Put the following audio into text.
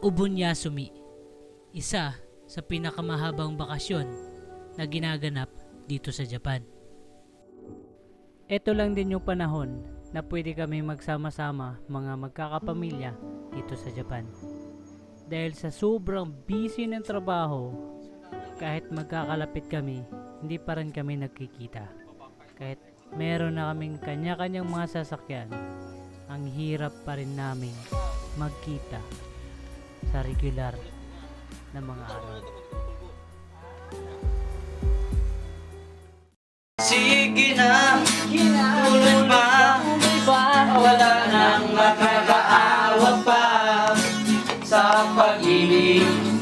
Ubunyasumi, isa sa pinakamahabang bakasyon na ginaganap dito sa Japan. Ito lang din yung panahon na pwede kami magsama-sama mga magkakapamilya dito sa Japan. Dahil sa sobrang busy ng trabaho, kahit magkakalapit kami, hindi pa rin kami nagkikita. Kahit meron na kaming kanya-kanyang mga sasakyan, ang hirap pa rin naming magkita sa regular na mga araw. Sige na, tuloy ba? Wala nang makakaawa pa sa pag-ibig